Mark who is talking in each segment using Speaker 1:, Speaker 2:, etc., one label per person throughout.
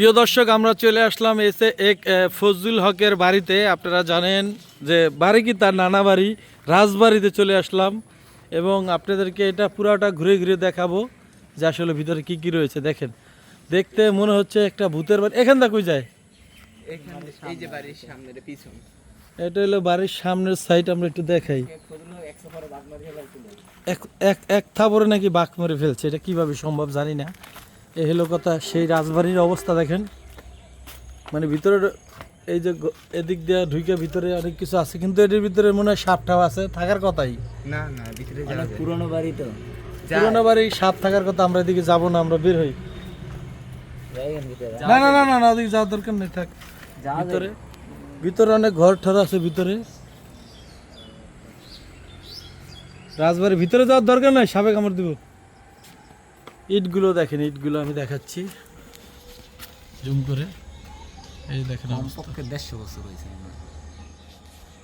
Speaker 1: প্রিয় দর্শক আমরা চলে আসলাম এসে এক আহ, ফজলুল হকের বাড়িতে। আপনারা জানেন যে বাড়ি কি তার নানা বাড়ি রাজবাড়িতে চলে আসলাম এবং আপনাদেরকে এটা পুরাটা ঘুরে ঘুরে দেখাবো যে আসলে ভিতরে কি কি রয়েছে। দেখেন দেখতে মনে হচ্ছে একটা ভূতের বাড়ি। এখান থেকে যায়? এটা হলো বাড়ির সামনের সাইড আমরা একটু দেখাই।
Speaker 2: ফজলু
Speaker 1: এক এক থাপরে নাকি বাঘ মেরে ফেলছে এটা কীভাবে সম্ভব জানি না। এ হলো কথা সেই রাজবাড়ির অবস্থা দেখেন। মানে ভিতরে এই যে এদিক দিয়ে ঢুকে ভিতরে অনেক কিছু আছে কিন্তু এটির ভিতরে মনে হয় সাপ টাপ আছে থাকার কথাই।
Speaker 2: না না ভিতরে
Speaker 3: পুরনো বাড়ি তো।
Speaker 1: পুরোনো বাড়ি সাপ থাকার কথা আমরা এদিকে যাব না আমরা বের হই। না না না না না ওদিকে যাওয়ার দরকার নেই থাক। ভিতরে ভিতরে অনেক ঘর ঠর আছে ভিতরে। রাজবাড়ির ভিতরে যাওয়ার দরকার নাই সাপে আমার দিব। ইটগুলো দেখেন ইটগুলো আমি দেখাচ্ছি জুম করে এই দেখেন
Speaker 3: কমপক্ষে দেড়শো বছর হয়েছে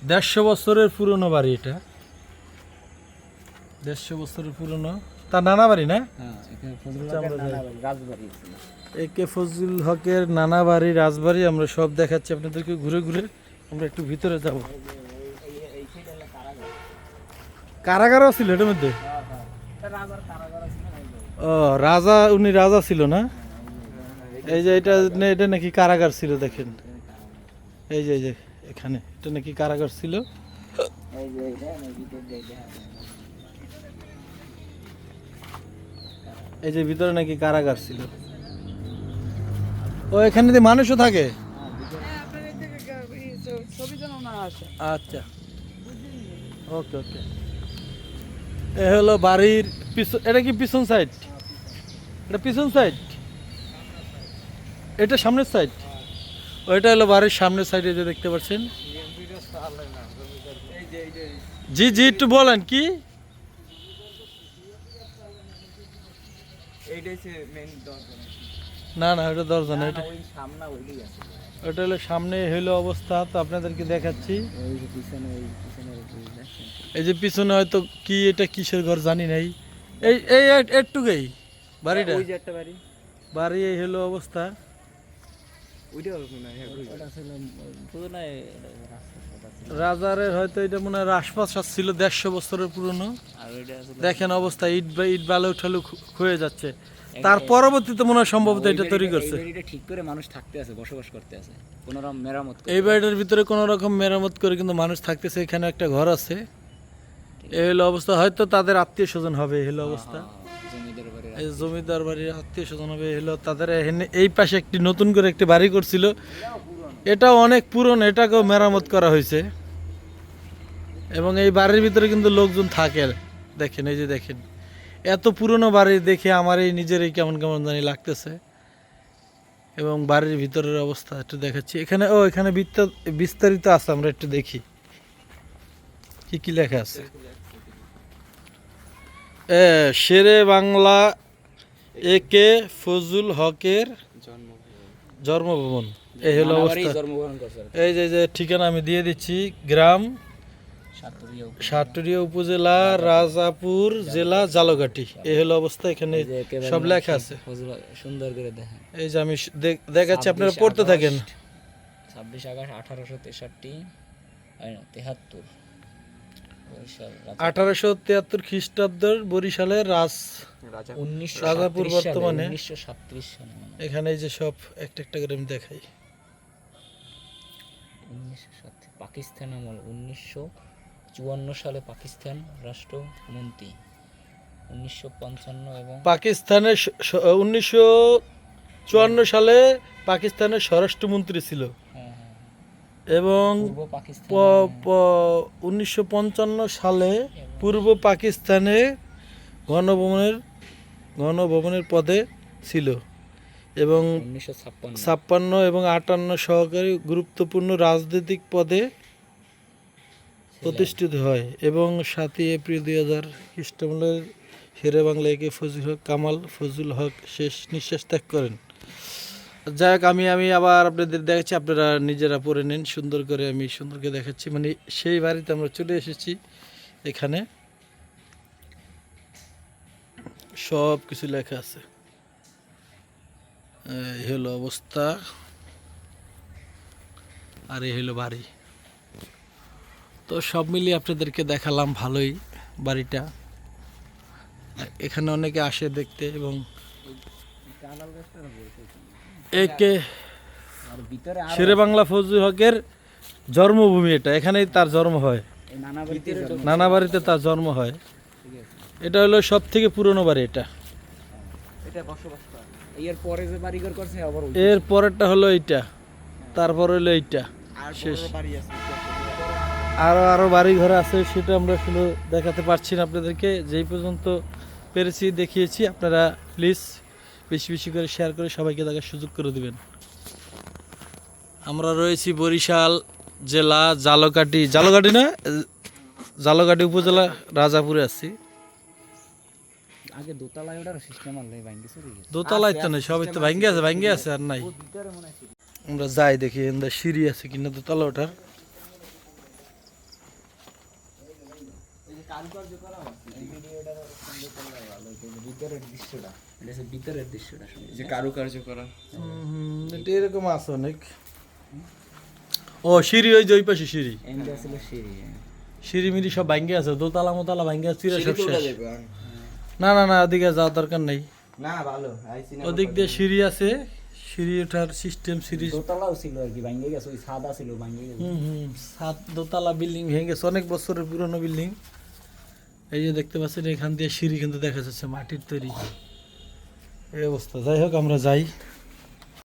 Speaker 1: দেড়শো বছরের পুরনো বাড়ি এটা দেড়শো বছরের পুরনো তার নানা বাড়ি না
Speaker 3: হ্যাঁ এখানে ফজলুল
Speaker 1: আচ্ছা, আমরা
Speaker 3: হকের নানা
Speaker 1: যাই।
Speaker 3: বাড়ি, রাজবাড়ি ছিল
Speaker 1: এ কে ফজলুল হকের নানা বাড়ি রাজবাড়ি আমরা সব দেখাচ্ছি আপনাদেরকে ঘুরে ঘুরে আমরা একটু ভিতরে যাব কারাগারও ছিল এটার মধ্যে
Speaker 3: রাজার কারাগার ছিল না এই যে।
Speaker 1: ও, রাজা, উনি রাজা ছিল না? এই যে এটা এটা নাকি কারাগার ছিল, দেখেন। এই যে এই যে, এখানে। এটা নাকি কারাগার ছিল।
Speaker 3: এই যে, ভিতরে
Speaker 1: নাকি কারাগার ছিল। ও, এখানে যে মানুষও থাকে? আচ্ছা। ওকে ওকে। এ হলো বাড়ির পিছন, এটা কি পিছন সাইড এটা পিছন সাইড। এটা সামনের সাইড। ওইটা হলো বাড়ির সামনের সাইডে যে দেখতে পাচ্ছেন। জি জি একটু বলেন কি? না না ওটা দরজা না এটা ওটা হলো সামনে হলো অবস্থা তো আপনাদেরকে দেখাচ্ছি। এই যে পিছনে হয়তো কি এটা কিসের ঘর জানি নাই। এই এই এক- একটুকুই বাড়িটা?
Speaker 2: ওই যে একটা বাড়ি।
Speaker 1: বাড়ি এই হলো অবস্থা।
Speaker 2: ওইটা মনে হয় হ্যাঁ,
Speaker 1: রাজারের হয়তো এটা মনে হয় আশপাশ ছিল দেড়শো বছরের পুরনো। দেখেন অবস্থা ইট বা ইট বালু ঠালু ক্ষয়ে যাচ্ছে। তার পরবর্তীতে মনে হয় সম্ভবত এটা তৈরি করছে।
Speaker 3: ঠিক করে মানুষ থাকতে আছে বসবাস করতে আছে কোনো রকম মেরামত
Speaker 1: এই বাড়িটার ভিতরে কোনো রকম মেরামত করে কিন্তু মানুষ থাকতেছে এখানে একটা ঘর আছে। এই হলো অবস্থা হয়তো তাদের আত্মীয় স্বজন হবে এই হলো অবস্থা।
Speaker 3: জমিদার বাড়ির
Speaker 1: এই জমিদার বাড়ির আত্মীয় স্বজন হলো তাদের এই পাশে একটি নতুন করে একটি বাড়ি করছিল। এটা অনেক পুরনো, এটাকেও মেরামত করা হয়েছে। এবং এই বাড়ির ভিতরে কিন্তু লোকজন থাকে। দেখেন, এই যে দেখেন। এত পুরনো বাড়ি দেখে আমার এই নিজেরই কেমন কেমন জানি লাগতেছে। এবং বাড়ির ভিতরের অবস্থা একটু দেখাচ্ছি। এখানে, ও, এখানে বিস্তা- বিস্তারিত আছে, আমরা একটু দেখি। কি কি লেখা আছে? শেরে বাংলা এ কে ফজুল হকের জন্মভবন এই হলো অবস্থা। এই যে যে ঠিকানা আমি দিয়ে দিচ্ছি গ্রাম
Speaker 3: সাতরিয়া উপজেলা।
Speaker 1: সাটুরিয়া উপজেলা রাজাপুর জেলা জালঘাটি এই হলো অবস্থা এখানে সব লেখা আছে।
Speaker 3: সুন্দর করে দেখেন।
Speaker 1: এই যে আমি দেখ- দেখাচ্ছি আপনারা পড়তে থাকেন।
Speaker 3: ছাব্বিশ আগস্ট আঠারোশো তেষট্টি তেহাত্তর।
Speaker 1: আঠারোশো তিয়াত্তর খ্রিস্টাব্দের বরিশালের রাজ
Speaker 3: উনিশশো
Speaker 1: রাজাপুর বর্তমানে।
Speaker 3: সালে
Speaker 1: এখানে যে সব একটা একটা করে আমি দেখাই।
Speaker 3: পাকিস্তান আমল উনিশশো চুয়ান্ন সালে পাকিস্তান রাষ্ট্রমন্ত্রী। উনিশশো পঞ্চান্ন এবং
Speaker 1: পাকিস্তানের উনিশশো চুয়ান্ন সালে পাকিস্তানের স্বরাষ্ট্রমন্ত্রী ছিল। এবং উনিশশো পঞ্চান্ন সালে পূর্ব পাকিস্তানে গণভবনের গণভবনের পদে ছিল এবং
Speaker 3: ছাপ্পান্ন।
Speaker 1: এবং আটান্ন সহকারী গুরুত্বপূর্ণ রাজনৈতিক পদে প্রতিষ্ঠিত হয় এবং সাতই এপ্রিল দুই হাজার খ্রিস্টাব্দের হেরে বাংলা একে ফজল হক কামাল ফজল হক শেষ নিঃশ্বাস ত্যাগ করেন। যাই হোক, আমি আমি আবার আপনাদের দেখাচ্ছি, আপনারা নিজেরা পরে নিন, সুন্দর করে আমি সুন্দর করে দেখাচ্ছি। মানে সেই বাড়িতে আমরা চলে এসেছি এখানে। সব কিছু লেখা আছে। এই হলো অবস্থা। আর এই হলো বাড়ি। তো সব মিলিয়ে আপনাদেরকে দেখালাম ভালোই বাড়িটা। এখানে অনেকে আসে দেখতে এবং একে
Speaker 3: আর
Speaker 1: শেরে বাংলা ফৌজি হকের জন্মভূমি এটা। এখানেই তার জন্ম হয়।
Speaker 3: নানা বাড়িতে
Speaker 1: তার জন্ম হয়। এটা হলো সব থেকে পুরনো বাড়ি এটা।
Speaker 3: এর
Speaker 1: পরেরটা হলো এইটা। তারপর হলো এইটা। শেষ।
Speaker 2: আছে।
Speaker 1: আরও আরও বাড়ি ঘর আছে সেটা আমরা আসলে দেখাতে পারছি না আপনাদেরকে। যেই পর্যন্ত পেরেছি দেখিয়েছি। আপনারা প্লিজ বেশি বেশি করে শেয়ার করে সবাইকে দেখার সুযোগ করে দিবেন। আমরা রয়েছি বরিশাল জেলা জালকাটি জালকাটি না? জালকাটি উপজেলা রাজাপুরে আছি।
Speaker 3: আগে দোতলায় ওটার সিস্টেম আনলে ভাঙ্গি চলে
Speaker 1: দোতলায় তো নেই সবাই তো ভাঙ্গে আছে ভাঙ্গে আছে আর নাই। আমরা যাই দেখি সিঁড়ি আছে কিনা দোতলা ওঠার
Speaker 3: ভিতরের দৃশ্যটা। এটা হচ্ছে ভিতরের দৃশ্যটা
Speaker 2: যে কারুকার্য করা।
Speaker 1: হুম, এটা এরকম আছে অনেক। ও সিঁড়ি ওই যে ওই পাশে সিঁড়ি।
Speaker 3: এন্ড ছিল সিঁড়ি
Speaker 1: সিঁড়ি মিড়ি সব ভাঙ্গে আছে দোতলা মোতলা ভাঙ্গে আছে সব শেষ। না না না ওদিকে যাওয়ার দরকার নেই।
Speaker 2: না ভালো
Speaker 1: ওদিক দিয়ে সিঁড়ি আছে সিঁড়ি ওঠার সিস্টেম সিঁড়ি
Speaker 3: দোতলাও ছিল আর কি ভাঙ্গে গেছে ওই সাদা ছিল ভাঙ্গে গেছে।
Speaker 1: হুম হুম সাত দোতলা বিল্ডিং ভেঙে গেছে অনেক বছরের পুরনো বিল্ডিং এই যে দেখতে পাচ্ছেন, এখান দিয়ে সিঁড়ি কিন্তু দেখা যাচ্ছে, মাটির তৈরি। এই অবস্থা। যাই হোক, আমরা যাই।